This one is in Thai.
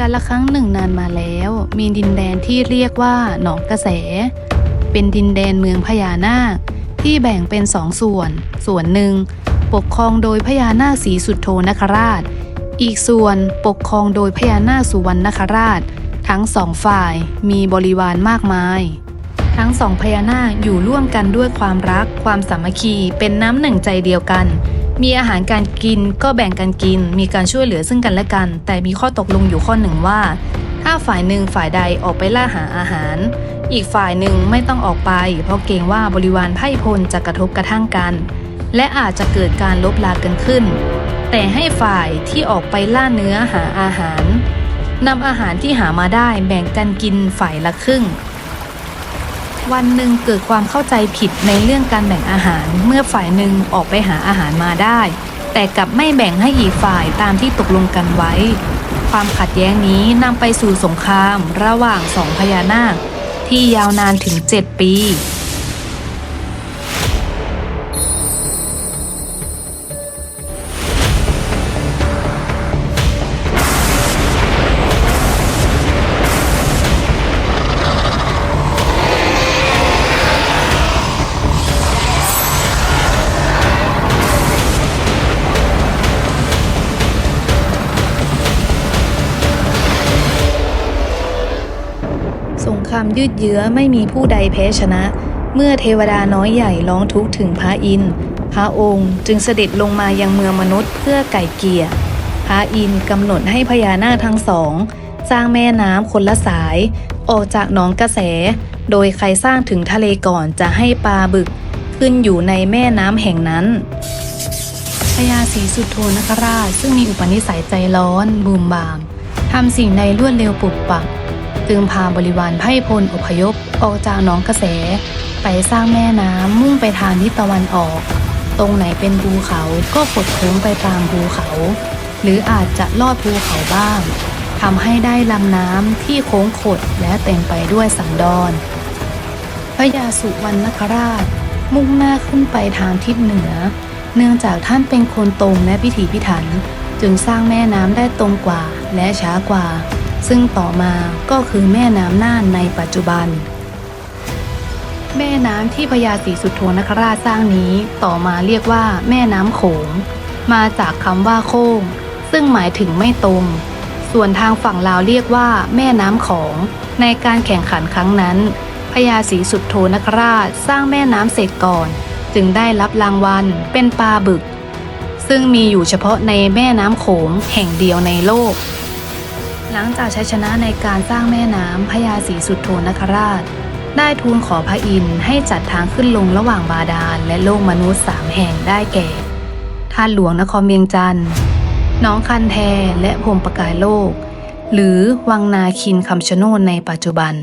การละครั้งหนึ่งนานมาแล้ว มีดินแดนที่เรียกว่าหนองกระแส เป็นดินแดนเมืองพญานาค ที่แบ่งเป็นสองส่วน ส่วนหนึ่ง ปกครองโดยพญานาคสีสุดโทนคราช อีกส่วนปกครองโดยพญานาคสุวรรณนคราช ทั้งสองฝ่ายมีบริวารมากมาย ทั้งสองพญานาคอยู่ร่วมกันด้วยความรัก ความสามัคคีเป็นน้ำหนึ่งใจเดียวกัน มีอาหารการกินก็แบ่งกันกิน มีการช่วยเหลือซึ่งกันและกัน แต่มีข้อตกลงอยู่ข้อหนึ่งว่า ถ้าฝ่ายหนึ่งฝ่ายใดออกไปล่าหาอาหาร อีกฝ่ายหนึ่งไม่ต้องออกไป เพราะเกรงว่าบริวารไพ่พลจะกระทบกระทั่งกัน และอาจจะเกิดการลบลากันขึ้น แต่ให้ฝ่ายที่ออกไปล่าเนื้อหาอาหารนำอาหารที่หามาได้แบ่งกันกินฝ่ายละครึ่ง วันหนึ่งเกิดความเข้าใจผิดในเรื่องการแบ่งอาหารเมื่อฝ่ายหนึ่งออกไปหาอาหารมาได้ แต่กลับไม่แบ่งให้อีกฝ่ายตามที่ตกลงกันไว้ ความขัดแย้งนี้นำไปสู่สงคราม ระหว่างสองพญานาคที่ยาวนานถึง 7 ปี ครามยืดเยื้อไม่มีผู้ใดแพ้ชนะ เมื่อเทวดาน้อยใหญ่ร้องทุกข์ถึงพระอินทร์พระองค์จึงเสด็จลงมายังเมืองมนุษย์เพื่อไก่เกลี่ยพระอินทร์กำหนดให้พญานาคทั้งสองสร้างแม่น้ำคนละสาย ออกจากหนองกระแส โดยใครสร้างถึงทะเลก่อนจะให้ปลาบึก ขึ้นอยู่ในแม่น้ำแห่งนั้นพญาศรีสุโธนคราชซึ่งมีอุปนิสัยใจร้อนบูมบามทำสิ่งใดรวดเร็วปุบปับ จึงพาบริวารไพ่พลอพยพออกจากหนองกระแส ไปสร้างแม่น้ำมุ่งไปทางทิศตะวันออก ตรงไหนเป็นภูเขาก็ขดโค้งไปตามภูเขา หรืออาจจะลอดภูเขาบ้างทำให้ได้ลำน้ำที่โค้งขดและเต็มไปด้วยสันดอนพระยาสุวรรณคราช มุ่งหน้าขึ้นไปทางทิศเหนือ เนื่องจากท่านเป็นคนตรงและพิถีพิถัน จึงสร้างแม่น้ำได้ตรงกว่าและช้ากว่า ซึ่งต่อมาก็คือแม่น้ำน่านในปัจจุบัน แม่น้ำที่พญาศรีสุโธนคราชสร้างนี้ต่อมาเรียกว่าแม่น้ำโขง มาจากคำว่าโค้ง ซึ่งหมายถึงไม่ตรง ส่วนทางฝั่งลาวเรียกว่า แม่น้ำของ ในการแข่งขันครั้งนั้นพญาศรีสุโธนคราชสร้างแม่น้ำเสร็จก่อน จึงได้รับรางวัลเป็นปลาบึก ซึ่งมีอยู่เฉพาะในแม่น้ำโขงแห่งเดียวในโลก หลังจากชัยชนะในการสร้างแม่น้ำพญาศรีสุโธนคราช ได้ทูลขอพระอินทร์ให้จัดทางขึ้นลงระหว่างบาดาลและโลกมนุษย์สามแห่งได้แก่ท่าหลวงนครเมียงจันทร์น้องคันแทและพรมประกายโลก หรือวังนาคินคำชะโนดในปัจจุบัน